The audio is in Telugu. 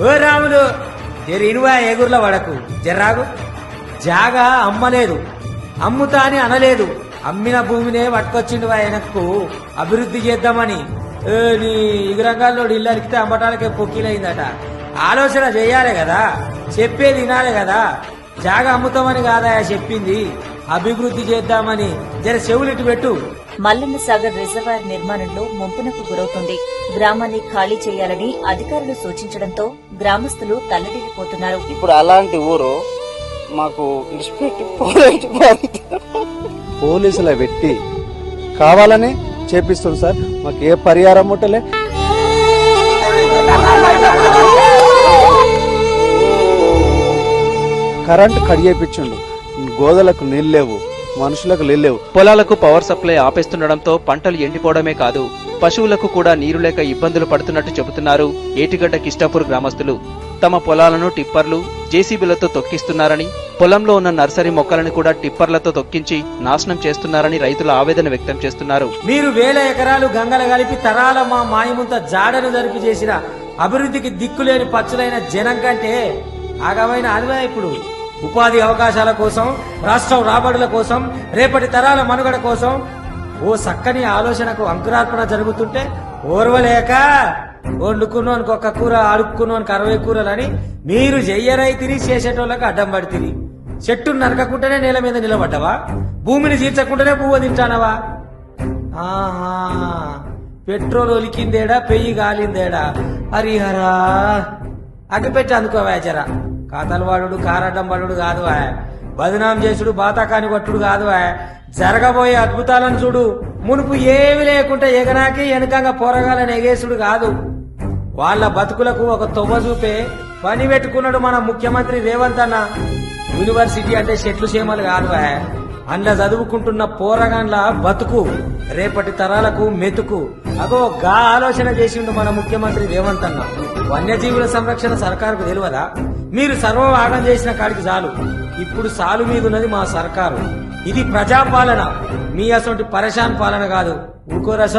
ఓ రాములు జర ఏగుర్ల ఎగుర్ల వడకు. జర్రాగు జాగా అమ్మలేదు. అమ్ముతా అని అనలేదు. అమ్మిన భూమినే పట్టుకొచ్చిండు ఆయనకు. అభివృద్ధి చేద్దామని. నీ ఇగురంగాల్లో ఇల్లు అలికితే అమ్మటానికే పొక్కిలైందట. ఆలోచన చేయాలి కదా. చెప్పేది వినాలి కదా. జాగా అమ్ముతామని కాదా చెప్పింది. అభివృద్ధి చేద్దామని జర చెవులిటి పెట్టు. మల్లన్న సాగర్ రిజర్వాయర్ నిర్మాణంలో ముంపునకు గురవుతుంది. గ్రామాన్ని ఖాళీ చేయాలని అధికారులు సూచించడంతో గ్రామస్తులు తల్లడిల్లిపోతున్నారు. ఇప్పుడు అలాంటి ఊరు మాకు పోలీసుల పెట్టి కావాలని చేపిస్తుంది సార్. మాకు ఏ పరిహారం ముట్టలే. కరెంట్ కడిగేపించిండు గోదలకు నీళ్ళు లేవు మనుషులకు నీళ్ళు లేవు. పొలాలకు పవర్ సప్లై ఆపేస్తుండడంతో పంటలు ఎండిపోవడమే కాదు పశువులకు కూడా నీరు లేక ఇబ్బందులు పడుతున్నట్టు చెబుతున్నారు ఏటిగడ్డ కిష్టాపూర్ గ్రామస్తులు. తమ పొలాలను టిప్పర్లు జేసీబీలతో తొక్కిస్తున్నారని పొలంలో ఉన్న నర్సరీ మొక్కలను కూడా టిప్పర్లతో తొక్కించి నాశనం చేస్తున్నారని రైతులు ఆవేదన వ్యక్తం చేస్తున్నారు. మీరు వేల ఎకరాలు గంగలు కలిపి తరాల మా మాయముంత జాడను జరిపి చేసిన అభివృద్ధికి దిక్కులేని పచ్చులైన జనం కంటే ఆగమైన అదివే ఇప్పుడు. ఉపాధి అవకాశాల కోసం రాష్ట్రం రాబడుల కోసం రేపటి తరాల మనుగడ కోసం ఓ చక్కని ఆలోచనకు అంకురార్పణ జరుగుతుంటే ఓర్వలేక వండుకున్నోనికి ఒక్క కూర అడుక్కున్నోనికి అరవై కూరలని మీరు చెయ్యరై తిరిగి చేసేటోళ్ళకి అడ్డం పడితిరి చెట్టును నరకకుండానే నేల మీద నిలబడ్డవా? భూమిని చీల్చకుండానే పువ్వు తింటానవా? ఆహా పెట్రోల్ ఒలికిందేడా పెయ్యి గాలిందేడా? హరిహరా. అగ్గిపెట్టి అందుకోవా జరా కాతలు వాడు కారడ్డం పడుడు కాదు బదనాం చేసుడు బాతాకాని కొట్టుడు కాదు జరగబోయే అద్భుతాలను చూడు. మునుపు ఏమి లేకుంటే ఎగనాకి వెనుకంగా పోరగాలని ఎగేసుడు కాదు. వాళ్ళ బతుకులకు ఒక తొవ్వ చూపే పని పెట్టుకున్నాడు మన ముఖ్యమంత్రి రేవంత్ అన్న. యూనివర్సిటీ అంటే చెట్లు చేమలు కాదు వా. అందులో చదువుకుంటున్న పోరగాండ్ల బతుకు రేపటి తరాలకు మెతుకు. అగో గా ఆలోచన చేసిండు మన ముఖ్యమంత్రి రేవంత్ అన్న. వన్యజీవుల సంరక్షణ సర్కారుకు తెలియదా? మీరు సర్వభాగం చేసిన కాడికి చాలు. ఇప్పుడు సాలు మీద ఉన్నది మా సర్కారు. ఇది ప్రజాపాలన. మీ అసొంటి పరేషాన్ పాలన కాదు. ఊకోరస